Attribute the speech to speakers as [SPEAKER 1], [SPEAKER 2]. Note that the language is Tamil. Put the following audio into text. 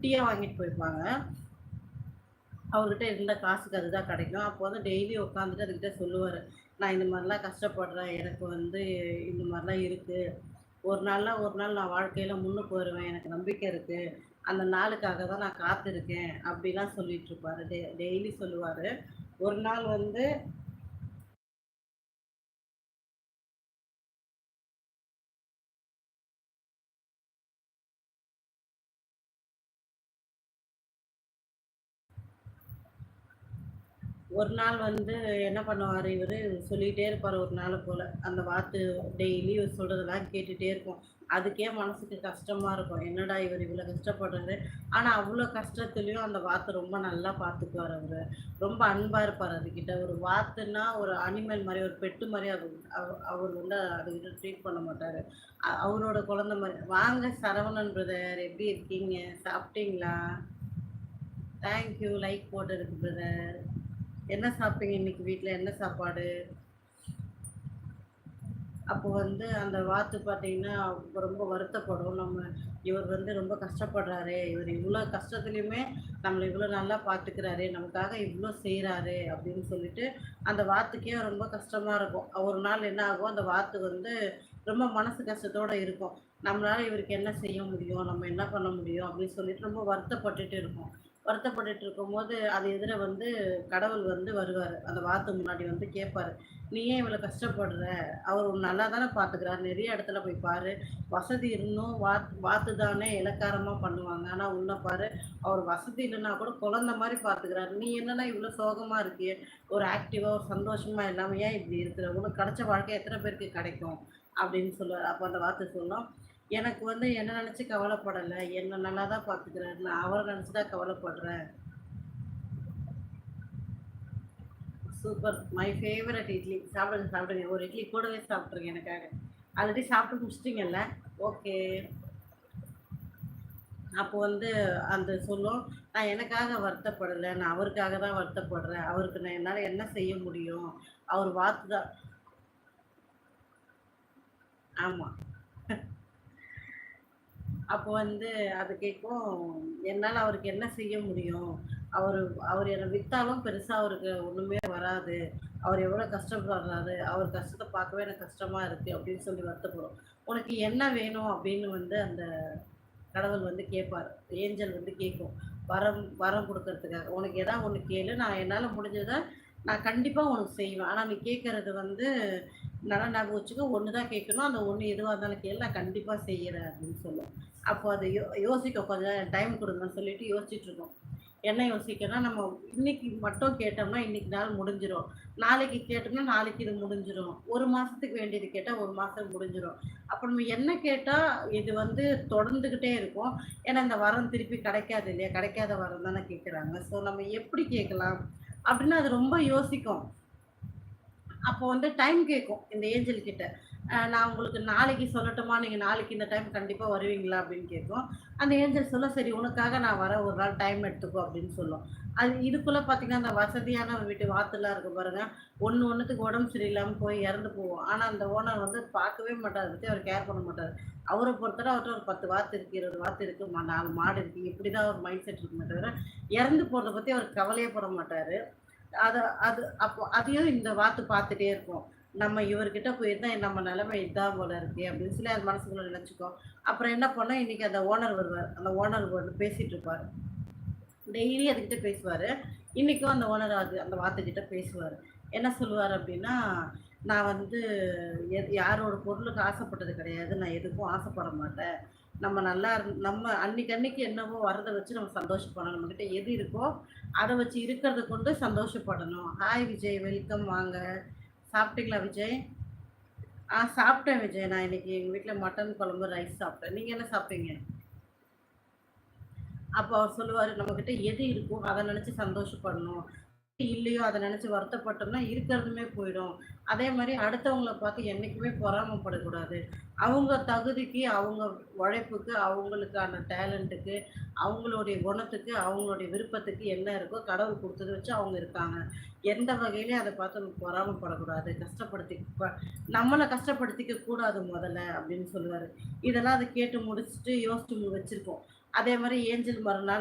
[SPEAKER 1] குட்டியாக வாங்கிட்டு போயிருப்பாங்க. அவர்கிட்ட இருந்த காசுக்கு அதுதான் கிடைக்கும். அப்போ வந்து டெய்லி உட்காந்துட்டு அதுக்கிட்ட சொல்லுவார். நான் இந்த மாதிரிலாம் கஷ்டப்படுறேன். எனக்கு வந்து இந்த மாதிரிலாம் இருக்குது ஒரு நாள்லாம் ஒரு நாள் நான் வாழ்க்கையில் முன்னுக்கு வருவேன். எனக்கு நம்பிக்கை இருக்குது அந்த நாளுக்காக தான் நான் காத்திருக்கேன். அப்படிலாம் சொல்லிட்டு இருப்பாரு. டெ டெய்லி சொல்லுவார். ஒரு நாள் வந்து ஒரு நாள் வந்து என்ன பண்ணுவார் இவர்? சொல்லிகிட்டே இருப்பார் ஒரு நாள் போல். அந்த வாத்து டெய்லி இவர் சொல்கிறதெல்லாம் கேட்டுகிட்டே இருக்கும் அதுக்கே மனசுக்கு கஷ்டமாக இருக்கும். என்னடா இவர் இவ்வளோ கஷ்டப்படுறாரு? ஆனால் அவ்வளோ கஷ்டத்துலேயும் அந்த வாத்து ரொம்ப நல்லா பார்த்துக்குவார் அவர். ரொம்ப அன்பாக இருப்பார் அதுக்கிட்ட ஒரு வாத்துன்னா ஒரு அனிமல் மாதிரி ஒரு பெட்டு மாதிரி அது அவர் வந்து அதுக்கிட்ட ட்ரீட் பண்ண மாட்டார். அவரோட குழந்தை மாதிரி. வாங்க சரவணன் பிரதர் எப்படி இருக்கீங்க? சாப்பிட்டீங்களா? தேங்க்யூ லைக் போட்டதுக்கு பிரதர் என்ன சாப்பிட்டீங்க இன்னைக்கு வீட்டில் என்ன சாப்பாடு? அப்போ வந்து அந்த வாத்து பார்த்தீங்கன்னா ரொம்ப வருத்தப்படும். நம்ம இவர் வந்து ரொம்ப கஷ்டப்படுறாரு. இவர் இவ்வளோ கஷ்டத்துலையுமே நம்மளை இவ்வளோ நல்லா பார்த்துக்கிறாரு நமக்காக இவ்வளோ செய்கிறாரு அப்படின்னு சொல்லிட்டு அந்த வாத்துக்கே ரொம்ப கஷ்டமாக இருக்கும். ஒரு நாள் என்ன ஆகும்? அந்த வாத்து வந்து ரொம்ப மனசு கஷ்டத்தோடு இருக்கும். நம்மளால் இவருக்கு என்ன செய்ய முடியும்? நம்ம என்ன பண்ண முடியும்? அப்படின்னு சொல்லிட்டு ரொம்ப வருத்தப்பட்டுட்டு இருக்கும் வருத்தப்பட்டு இருக்கும்போது அது எதிர வந்து கடவுள் வந்து வருவார். அந்த வாத்து முன்னாடி வந்து கேட்பாரு நீ ஏன் இவ்வளோ கஷ்டப்படுற? அவர் நல்லா தானே பார்த்துக்கிறாரு. நிறைய இடத்துல போய் பாரு. வசதி இருந்தும் வாத் வாத்து தானே இலக்காரமாக பண்ணுவாங்க. ஆனால் உன்னை பாரு. அவர் வசதி இல்லைன்னா கூட குழந்த மாதிரி பார்த்துக்கிறாரு. நீ என்னன்னா இவ்வளோ சோகமாக இருக்கிய? ஒரு ஆக்டிவாக ஒரு சந்தோஷமாக இல்லாமல் ஏன் இப்படி இருக்கிற? உனக்கு கிடைச்ச வாழ்க்கை எத்தனை பேருக்கு கிடைக்கும்? அப்படின்னு சொல்லுவார். அப்போ அந்த வார்த்தை சொல்லும் எனக்கு வந்து என்ன நினச்சி கவலைப்படலை. என்னை நல்லா தான் பார்த்துக்கிறாரு நான் அவரை நினச்சி தான் கவலைப்படுறேன். Super my favourite idli. சாப்பிடுங்க சாப்பிடுங்க. ஒரு இட்லி கூடவே சாப்பிட்ருங்க எனக்காக. ஆல்ரெடி சாப்பிட்டு முடிச்சிட்டிங்கல்ல? ஓகே அப்போ வந்து அந்த சொல்லும் நான் எனக்காக வருத்தப்படலை. நான் அவருக்காக தான் வருத்தப்படுறேன். அவருக்கு நான் என்னால் என்ன செய்ய முடியும்? அவர் வாத்து தான். ஆமாம் அப்போ வந்து அது கேட்கும் என்னால் அவருக்கு என்ன செய்ய முடியும்? அவர் அவர் என்னை விற்றாலும் பெருசாக அவருக்கு ஒன்றுமே வராது. அவர் எவ்வளோ கஷ்டப்படுறாரு? அவர் கஷ்டத்தை பார்க்கவே எனக்கு கஷ்டமாக இருக்குது அப்படின்னு சொல்லி வருத்தப்படும். உனக்கு என்ன வேணும்? அப்படின்னு வந்து அந்த கடவுள் வந்து கேட்பார் ஏஞ்சல் வந்து கேட்கும் வரம் வரம் கொடுக்கறதுக்காக. உனக்கு எதாவது ஒன்று கேளு. நான் என்னால் முடிஞ்சதை நான் கண்டிப்பாக உனக்கு செய்வேன். ஆனால் நீ கேட்குறது வந்து நல்லா ஞாபகம் வச்சுக்கோ. ஒன்று தான் கேட்கணும். அந்த ஒன்று எதுவாக இருந்தாலும் கேளு. நான் கண்டிப்பாக செய்கிறேன் அப்படின்னு சொல்லும் அப்போ அதை யோ யோசிக்க. கொஞ்சம் டைம் கொடுங்கன்னு சொல்லிட்டு யோசிச்சுட்டு இருக்கோம். என்ன யோசிக்கணும்னா நம்ம இன்னைக்கு மட்டும் கேட்டோம்னா இன்னைக்கு நாள் முடிஞ்சிடும் நாளைக்கு கேட்டோம்னா நாளைக்கு இது முடிஞ்சிடும் ஒரு மாதத்துக்கு வேண்டியது கேட்டால் ஒரு மாதம் முடிஞ்சிடும் அப்போ நம்ம என்ன கேட்டால் இது வந்து தொடர்ந்துக்கிட்டே இருக்கும். ஏன்னா இந்த வரம் திருப்பி கிடைக்காது இல்லையா? கிடைக்காத வரம் தானே கேட்குறாங்க ஸோ நம்ம எப்படி கேட்கலாம்? அப்படின்னு அது ரொம்ப யோசிக்கும். அப்போ வந்து டைம் கேட்கும் இந்த ஏஞ்சல் கிட்ட. நான் உங்களுக்கு நாளைக்கு சொல்லட்டுமா? நீங்கள் நாளைக்கு இந்த டைம் கண்டிப்பாக வருவீங்களா? அப்படின்னு கேட்கும் அந்த ஏஞ்சல் சொல்ல சரி உனக்காக நான் வர ஒரு நாள் டைம் எடுத்துக்கோ அப்படின்னு சொல்லும். அது இதுக்குள்ளே பார்த்தீங்கன்னா அந்த வசதியான வீட்டு வாத்துலாம் இருக்கு பாருங்க. ஒன்று ஒன்றுத்துக்கு உடம்பு சரியில்லாமல் போய் இறந்து போவோம். ஆனால் அந்த ஓனர் வந்து பார்க்கவே மாட்டார். அதை பற்றி அவர் கேர் பண்ண மாட்டார். அவரை பொறுத்தவரை அவர்கிட்ட ஒரு பத்து வாத்து இருக்குது இருபது வாத்து இருக்குது மா- நாலு மாடு இருக்குது இப்படி தான் ஒரு மைண்ட் செட் இருக்குமே தவிர இறந்து போகிறத பற்றி அவர் கவலையே பட மாட்டார். அதை அது அப்போ அதையும் இந்த வாத்து பார்த்துட்டே இருக்கும் நம்ம இவர்கிட்ட போயிருந்தா நம்ம நிலைமை இதான் போல இருக்கு அப்படின்னு சொல்லி அது மனசுக்குள்ள நினச்சிக்கோ அப்புறம் என்ன பண்ணோம்? இன்னைக்கு அந்த ஓனர் வருவார். அந்த ஓனர் வந்து பேசிட்டு இருப்பாரு. டெய்லி அதுக்கிட்ட பேசுவார். இன்றைக்கும் அந்த ஓனர் அது அந்த வார்த்தைக்கிட்ட பேசுவார். என்ன சொல்லுவார் அப்படின்னா நான் வந்து எ- யாரோட பொருளுக்கு ஆசைப்பட்டது கிடையாது. நான் எதுக்கும் ஆசைப்பட மாட்டேன். நம்ம நல்லா நம்ம அன்னைக்கு அன்னைக்கு என்னவோ வரதை வச்சு நம்ம சந்தோஷப்படணும். நம்மக்கிட்ட எது இருக்கோ அதை வச்சு இருக்கிறத கொண்டு சந்தோஷப்படணும். ஹாய் விஜய் வெல்கம் வாங்க. சாப்பிட்டீங்களா விஜய்? ஆ சாப்பிட்டேன் விஜய். நான் இன்னைக்கு எங்கள் வீட்டில் மட்டன் குழம்பு ரைஸ் சாப்பிட்டேன். நீங்கள் என்ன சாப்பிட்டீங்க? அப்போ அவர் சொல்லுவார் நம்மக்கிட்ட எது இருக்கோ அதை நினச்சி சந்தோஷப்படணும். இல்லையோ அதை நினச்சி வருத்தப்பட்டோம்னா இருக்கிறதுமே போயிடும். அதே மாதிரி அடுத்தவங்கள பார்த்து என்றைக்குமே பொறாமப்படக்கூடாது. அவங்க தகுதிக்கு அவங்க உழைப்புக்கு அவங்களுக்கான டேலண்ட்டுக்கு அவங்களுடைய குணத்துக்கு அவங்களுடைய விருப்பத்துக்கு என்ன இருக்கோ கடவுள் கொடுத்தது வச்சு அவங்க இருக்காங்க. எந்த வகையிலையும் அதை பார்த்து நம்ம பொறாமப்படக்கூடாது. கஷ்டப்படுத்தி ப- நம்மளை கஷ்டப்படுத்திக்க கூடாது முதல்ல அப்படின்னு சொல்லுவார். இதெல்லாம் அதை கேட்டு முடிச்சுட்டு யோசிச்சு வச்சுருக்கோம் அதே மாதிரி ஏஞ்சல் மறுநாள்